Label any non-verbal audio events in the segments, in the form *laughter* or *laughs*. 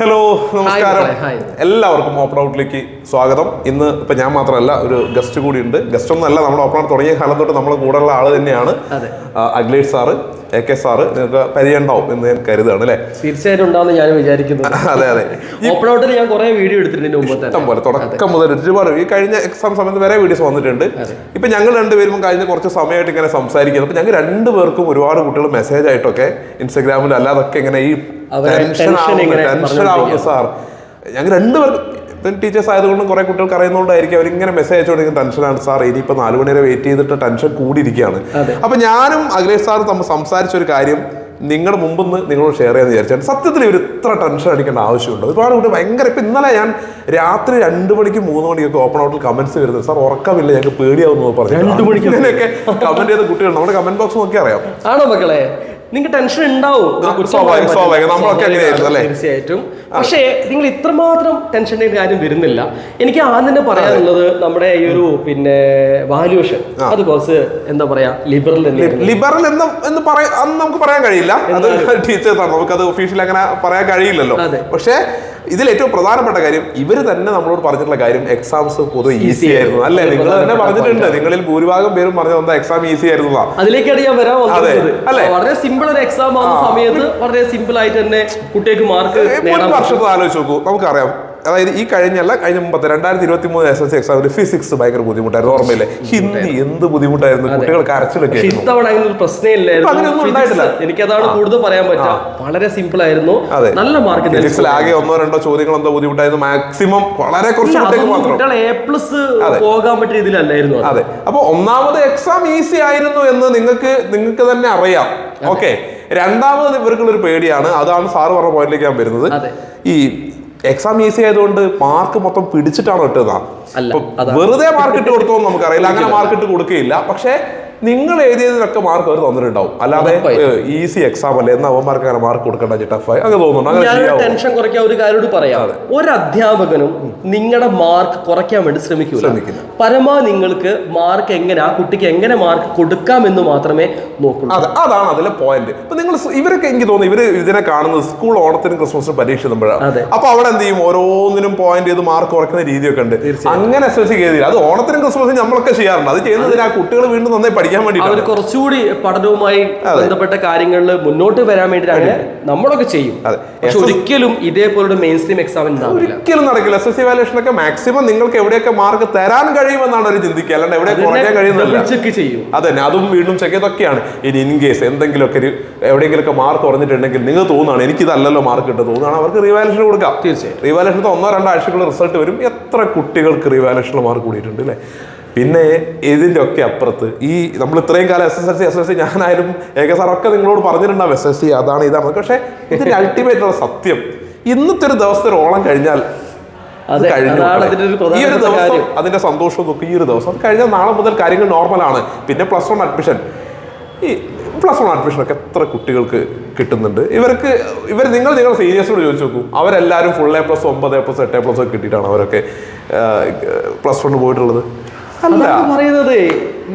Hello, നമസ്കാരം. എല്ലാവർക്കും open ഔട്ടിലേക്ക് സ്വാഗതം. ഇന്ന് ഇപ്പൊ ഞാൻ മാത്രമല്ല ഒരു ഗസ്റ്റ് കൂടി ഉണ്ട്. ഗസ്റ്റ് ഒന്നല്ല നമ്മുടെ ഓപ്പൺ ഔട്ട് തുടങ്ങിയ കാലം തൊട്ട് നമ്മുടെ കൂടെ ഉള്ള ആൾ തന്നെയാണ് അഖിലേഷ് അഗ്ലേഷ് സാറ് എ കെ സാറ്. നിങ്ങൾക്ക് പരിചയമുണ്ടാവും എന്ന് ഞാൻ കരുതാണ് അല്ലേ? തീർച്ചയായിട്ടും ഞാൻ വിചാരിക്കുന്നു. *laughs* അതെ അതെ. ഓപ്പൺ ഔട്ടിൽ ഞാൻ കുറെ വീഡിയോ എടുത്തിട്ടുണ്ട് ഇഷ്ടം പോലെ തുടക്കം മുതൽ ഒരുപാട്. ഈ കഴിഞ്ഞ എക്സാം സമയത്ത് വരെ വീഡിയോസ് വന്നിട്ടുണ്ട്. ഇപ്പൊ ഞങ്ങൾ രണ്ടുപേരും കഴിഞ്ഞ കുറച്ച് സമയമായിട്ട് ഇങ്ങനെ സംസാരിക്കുന്നത് അപ്പൊ ഞങ്ങൾ രണ്ടുപേർക്കും ഒരുപാട് കുട്ടികൾ മെസ്സേജ് ആയിട്ടൊക്കെ ഇൻസ്റ്റാഗ്രാമിൽ അല്ലാതൊക്കെ ഇങ്ങനെ ഈ ടെൻഷൻ ആവുന്നു സാർ. ഞങ്ങൾ രണ്ടുപേർക്കും ടീച്ചേഴ്സ് ആയതുകൊണ്ടും കുറെ കുട്ടികൾക്ക് അറിയുന്നതുകൊണ്ടായിരിക്കും അവരിങ്ങനെ മെസ്സേജ് അയച്ചുകൊണ്ടിരിക്കുന്ന ടെൻഷനാണ് സാർ. ഇനിയിപ്പോൾ നാല് മണി വരെ വെയിറ്റ് ചെയ്തിട്ട് ടെൻഷൻ കൂടിയിരിക്കുകയാണ്. അപ്പം ഞാനും അഖിലേഷ് സാർ തമ്മിൽ സംസാരിച്ച ഒരു കാര്യം നിങ്ങളുടെ മുമ്പ് നിങ്ങളോട് ഷെയർ ചെയ്യാന്ന് വിചാരിച്ചാൽ സത്യത്തിൽ ഇവർ ഇത്ര ടെൻഷൻ അടിക്കേണ്ട ആവശ്യമുണ്ട്. ഒരുപാട് കൂടി ഭയങ്കര ഇപ്പം ഇന്നലെ ഞാൻ രാത്രി രണ്ട് മണിക്ക് മൂന്ന് മണിക്കൊക്കെ ഓപ്പൺ ഔട്ടിൽ കമന്റ്സ് വരുന്നത് സാർ ഉറക്കമില്ല. ഞങ്ങൾക്ക് പേടിയാവുന്നു പറഞ്ഞു. രണ്ട് മണിക്ക് കമന്റ് ചെയ്ത കുട്ടികൾ നമ്മുടെ കമന്റ് ബോക്സ് നോക്കി അറിയാം. ആണോ മക്കളെ? നിങ്ങൾക്ക് ടെൻഷൻ ഉണ്ടാവും? തീർച്ചയായിട്ടും. പക്ഷേ നിങ്ങൾ ഇത്രമാത്രം ടെൻഷന്റെ കാര്യം വരുന്നില്ല. എനിക്ക് ആദ്യം തന്നെ പറയാനുള്ളത് നമ്മുടെ ഈ ഒരു പിന്നെ വാല്യൂഷൻ അത് കുറച്ച് എന്താ പറയാ ലിബറൽ ലിബറൽ എന്ന് എന്ന് പറയാൻ നമുക്ക് പറയാൻ കഴിയില്ല. അത് നമുക്ക് അത് ഒഫീഷ്യലി അങ്ങനെ പറയാൻ കഴിയില്ലല്ലോ. പക്ഷേ ഇതിൽ ഏറ്റവും പ്രധാനപ്പെട്ട കാര്യം ഇവർ തന്നെ നമ്മളോട് പറഞ്ഞിട്ടുള്ള കാര്യം എക്സാംസ് പൊതുവെ ഈസി ആയിരുന്നു. അല്ലെ? നിങ്ങൾ തന്നെ പറഞ്ഞിട്ടുണ്ട്. നിങ്ങളിൽ ഭൂരിഭാഗം പേരും പറഞ്ഞു തന്ന എക്സാം ഈസി ആയിരുന്നു അതിലേക്കാണ് ഞാൻ വരാൻ അല്ലേ? വളരെ സിമ്പിൾ ഒരു എക്സാം ആവുന്ന സമയത്ത് വളരെ സിമ്പിൾ ആയിട്ട് തന്നെ കുട്ടികൾക്ക് മാർക്ക്. വർഷത്തെ ആലോചിച്ച് നോക്കൂ. നമുക്കറിയാം. അതായത് ഈ കഴിഞ്ഞല്ല കഴിഞ്ഞ മുമ്പത്തെ രണ്ടായിരത്തി ഇരുപത്തി മൂന്ന് എസ് എസ് സി എക്സാമിന് ഫിസിക്സ് ഭയങ്കര ബുദ്ധിമുട്ടായിരുന്നു ഓർമ്മയില്ലേ? ഹിന്ദി എന്ത് ബുദ്ധിമുട്ടായിരുന്നു കുട്ടികൾ കരച്ചിലൊക്കെ ആയിരുന്നു. ഇത്തവണ അങ്ങനെ ഒരു പ്രശ്നമില്ലായിരുന്നു അങ്ങനെയൊന്നും ഉണ്ടായിട്ടില്ല. എനിക്കതാണ് കൂടുതൽ പറയാൻ പറ്റുക. വളരെ സിമ്പിൾ ആയിരുന്നു. നല്ല മാർക്ക് ഫിസിക്സിൽ ആകെ ഒന്നോ രണ്ടോ ചോദ്യങ്ങൾ എന്തോ ബുദ്ധിമുട്ടായിരുന്നു. മാക്സിമം വളരെ കുറച്ച് കുട്ടികൾക്ക് മാത്രം. A plus. പോകാൻ പറ്റിയ രീതിയിലല്ലായിരുന്നു അതെ. അപ്പൊ ഒന്നാമത് എക്സാം ഈസി ആയിരുന്നു എന്ന് നിങ്ങൾക്ക് നിങ്ങൾക്ക് തന്നെ അറിയാം. ഓക്കെ രണ്ടാമത് ഇവർക്കുള്ള ഒരു പേടിയാണ്. അതാണ് സാറ് പറഞ്ഞ പോയിന്റിലേക്ക് ഞാൻ വരുന്നത്. ഈ എക്സാം ഈസി ആയതുകൊണ്ട് മാർക്ക് മൊത്തം പിടിച്ചിട്ടാണ് ഇട്ടതാ. അല്ല, വെറുതെ മാർക്ക് ഇട്ട് കൊടുത്തോന്ന് നമുക്കറിയില്ല. അങ്ങനെ മാർക്ക് ഇട്ട് കൊടുക്കുകയില്ല പക്ഷേ നിങ്ങൾ എഴുതിയതിനൊക്കെ മാർക്ക് അവർ തന്നിട്ടുണ്ടാവും. അല്ലാതെ ഈസി എക്സാം അല്ലേ? എന്ന് അവന്മാർക്ക് അങ്ങനെ മാർക്ക് കൊടുക്കേണ്ട ടഫായി അങ്ങനെ തോന്നുന്നു. ടെൻഷൻ കുറയ്ക്കാൻ ഒരു കാര്യം പറയാം. ഒരു അധ്യാപകനും നിങ്ങളുടെ മാർക്ക് കുറയ്ക്കാൻ വേണ്ടി ശ്രമിക്കൂ ശ്രമിക്കില്ല. പരമാ നിങ്ങൾക്ക് മാർക്ക് എങ്ങനെ ആ കുട്ടിക്ക് എങ്ങനെ മാർക്ക് കൊടുക്കാം എന്ന് മാത്രമേ നോക്കൂ അതെ അതാണ് അതിലെ പോയിന്റ് ഇപ്പൊ നിങ്ങൾ ഇവരൊക്കെ എനിക്ക് തോന്നുന്നു ഇവർ ഇതിനെ കാണുന്നത് സ്കൂൾ ഓണത്തിനും ക്രിസ്മസിനും പരീക്ഷ എഴുതുമ്പോഴാണ് അതെ. അപ്പൊ അവിടെ എന്ത് ചെയ്യും? ഓരോന്നിനും പോയിന്റ് ചെയ്ത് മാർക്ക് കുറയ്ക്കുന്ന രീതിയൊക്കെ ഉണ്ട്. അങ്ങനെ എസ് എസ് സി അത് ഓണത്തിനും ക്രിസ്മസിനും നമ്മളൊക്കെ ചെയ്യാറുണ്ട്. അത് ചെയ്യുന്നതിന് ആ കുട്ടികൾ വീണ്ടും നന്നായി പഠിക്കാൻ അവർ കുറച്ചുകൂടി പഠനവുമായി ബന്ധപ്പെട്ട കാര്യങ്ങളിൽ മുന്നോട്ട് വരാൻ വേണ്ടിയിട്ടാണ് നമ്മളൊക്കെ ചെയ്യും. അതെ. പക്ഷെ ഒരിക്കലും ഇതേപോലുള്ള മെയിൻ സ്ട്രീം എക്സാമിന് ഒരിക്കലും നടക്കില്ല. എസ് എസ് സി വാലേഷൻ ഒക്കെ മാക്സിമം നിങ്ങൾക്ക് എവിടെയൊക്കെ മാർക്ക് തരാൻ കഴിയുമെന്നാണ് അവർ ചിന്തിക്കുക. അല്ലാണ്ട് എവിടെ കുറയ്ക്കാൻ കഴിയുന്നില്ല ചെക്ക് ചെയ്യും. അതന്നെ അതും വീണ്ടും ചെക്ക് ഇതൊക്കെയാണ് ഇനി ഇൻ കേസ് എന്തെങ്കിലുമൊക്കെ ഒരു എവിടെയെങ്കിലുമൊക്കെ മാർക്ക് കുറഞ്ഞിട്ടുണ്ടെങ്കിൽ നിങ്ങൾ തോന്നുകയാണ് എനിക്കിതല്ലല്ലോ മാർക്ക് കിട്ടുക. തോന്നുകയാണ് അവർക്ക് റീവാലേഷൻ കൊടുക്കാം. തീർച്ചയായും. റീവാലേഷനത്തെ ഒന്നോ രണ്ടോ ആഴ്ചക്കുള്ള റിസൾട്ട് വരും. എത്ര കുട്ടികൾക്ക് റീവാലേഷനിൽ മാർക്ക് കൂടിയിട്ടുണ്ട് അല്ലേ? പിന്നെ ഇതിന്റെ ഒക്കെ അപ്പുറത്ത് ഈ നമ്മൾ ഇത്രയും കാലം S S L C S S C ഞാനായാലും ഏക സാറൊക്കെ നിങ്ങളോട് പറഞ്ഞിട്ടുണ്ടാവും എസ് എസ് സി അതാണ് ഇതാണ് പക്ഷേ ഇതിന്റെ അൾട്ടിമേറ്റ് ഉള്ള സത്യം ഇന്നത്തെ ഒരു ദിവസത്തെ ഓളം കഴിഞ്ഞാൽ കഴിഞ്ഞു. ഈ ഒരു ദിവസം അതിന്റെ അതിന്റെ സന്തോഷവും ദുഃഖം ഈ ഒരു ദിവസം. അത് കഴിഞ്ഞാൽ നാളെ മുതൽ കാര്യങ്ങൾ നോർമലാണ് പിന്നെ പ്ലസ് വൺ അഡ്മിഷൻ ഈ പ്ലസ് വൺ അഡ്മിഷൻ ഒക്കെ എത്ര കുട്ടികൾക്ക് കിട്ടുന്നുണ്ട്? ഇവർക്ക് ഇവർ നിങ്ങൾ നിങ്ങൾ സീനിയേഴ്സിനോട് ചോദിച്ചു നോക്കൂ. അവരെല്ലാവരും ഫുൾ എ പ്ലസ് ഒമ്പത് എ പ്ലസ് എട്ട് എ പ്ലസ് ഒക്കെ കിട്ടിയിട്ടാണ് അവരൊക്കെ പ്ലസ് വൺ പോയിട്ടുള്ളത്. അല്ല. പറയുന്നത്.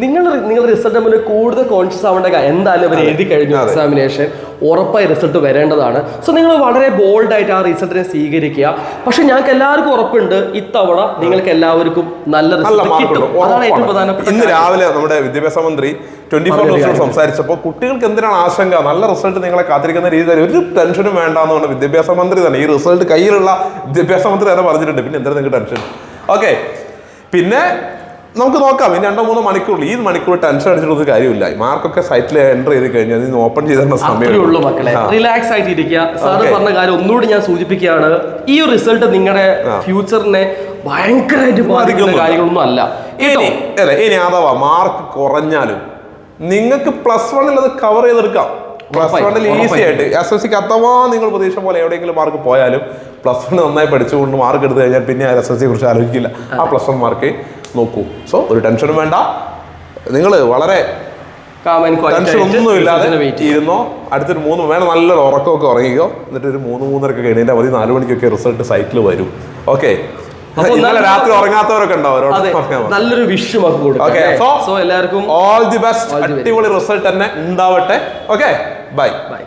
നിങ്ങൾ നിങ്ങളുടെ റിസൾട്ട് മുന്നേ കൂടുതൽ കോൺഷ്യസ് ആവേണ്ട എന്തായാലും അവർ എഴുതി കഴിഞ്ഞു എക്സാമിനേഷൻ ഉറപ്പായി റിസൾട്ട് വരേണ്ടതാണ്. സോ നിങ്ങൾ വളരെ ബോൾഡായിട്ട് ആ റിസൾട്ടിനെ സ്വീകരിക്കുക. പക്ഷെ ഞങ്ങൾക്ക് എല്ലാവർക്കും ഉറപ്പുണ്ട്. ഇത്തവണ നിങ്ങൾക്ക് എല്ലാവർക്കും നല്ല റിസൾട്ട് കിട്ടും. അതാണ് ഏറ്റവും പ്രധാനപ്പെട്ട ഇന്ന് രാവിലെ നമ്മുടെ വിദ്യാഭ്യാസ മന്ത്രി ട്വന്റി ഫോർ ന്യൂസിനോട് സംസാരിച്ചപ്പോൾ കുട്ടികൾക്ക് എന്തിനാണ് ആശങ്ക? നല്ല റിസൾട്ട് നിങ്ങളെ കാത്തിരിക്കുന്ന രീതിയിൽ ഒരു ടെൻഷനും വേണ്ട എന്ന് വിദ്യാഭ്യാസ മന്ത്രി തന്നെ ഈ റിസൾട്ട് കയ്യിലുള്ള വിദ്യാഭ്യാസ മന്ത്രി തന്നെ പറഞ്ഞിട്ടുണ്ട്. പിന്നെ എന്തിനാ നിങ്ങൾക്ക് ടെൻഷൻ ഓക്കെ പിന്നെ നമുക്ക് നോക്കാം. ഇനി രണ്ടോ മൂന്നോ മണിക്കൂറിൽ ഈ മണിക്കൂർ ടെൻഷൻ അടിച്ചിട്ടൊന്നും കാര്യമില്ല. മാർക്കൊക്കെ സൈറ്റിൽ എന്റർ ചെയ്ത് കഴിഞ്ഞാൽ ഇനി ഓപ്പൺ ചെയ്തിരുന്ന സമയമുള്ളൂ മക്കളെ. റിലാക്സ് ആയിട്ട് ഇരിക്കുക സാറ് പറഞ്ഞ കാര്യം ഒന്നുകൂടി ഞാൻ സൂചിപ്പിക്കുകയാണ്. ഈ ഒരു റിസൾട്ട് നിങ്ങളുടെ ഫ്യൂച്ചറിനെ ഭയങ്കരമായിട്ട് ബാധിക്കുന്ന. കാര്യങ്ങളൊന്നും അല്ല. ഇനി അല്ല ഇനി അഥവാ മാർക്ക് കുറഞ്ഞാലും നിങ്ങൾക്ക് പ്ലസ് വണ്ണിൽ അത് കവർ ചെയ്തെടുക്കാം. പ്ലസ് വണ്ണിൽ ഈസി ആയിട്ട്. എസ് എസ് സിക്ക് അഥവാ നിങ്ങൾ പ്രതീക്ഷ പോലെ എവിടെയെങ്കിലും മാർക്ക് പോയാലും പ്ലസ് വൺ നന്നായി പഠിച്ചുകൊണ്ട് മാർക്ക് എടുത്തു കഴിഞ്ഞാൽ പിന്നെ എസ് എസ് സിയെ കുറിച്ച് ആലോചിക്കില്ല. ആ പ്ലസ് വൺ മാർക്ക് നോക്കൂ. സോ ഒരു ടെൻഷനും വേണ്ട. നിങ്ങൾ വളരെ ടെൻഷൻ ഇരുന്നോ അടുത്തൊരു മൂന്ന് വേണം നല്ലൊരു ഉറക്കമൊക്കെ ഉറങ്ങിക്കോ. എന്നിട്ട് ഒരു മൂന്ന് മൂന്നരക്കൊക്കെ എണീറ്റാൽ മതി. നാല് മണിക്കൊക്കെ റിസൾട്ട് സൈറ്റിൽ വരും. ഓക്കെ ഇന്നലെ രാത്രി ഉറങ്ങാത്തവരൊക്കെ ഉണ്ടാവും നല്ലൊരു വിഷ് ഓക്കെ സോ എല്ലാവർക്കും ഓൾ ദി ബെസ്റ്റ്. അടിപൊളി റിസൾട്ട് തന്നെ ഉണ്ടാവട്ടെ. Okay bye bye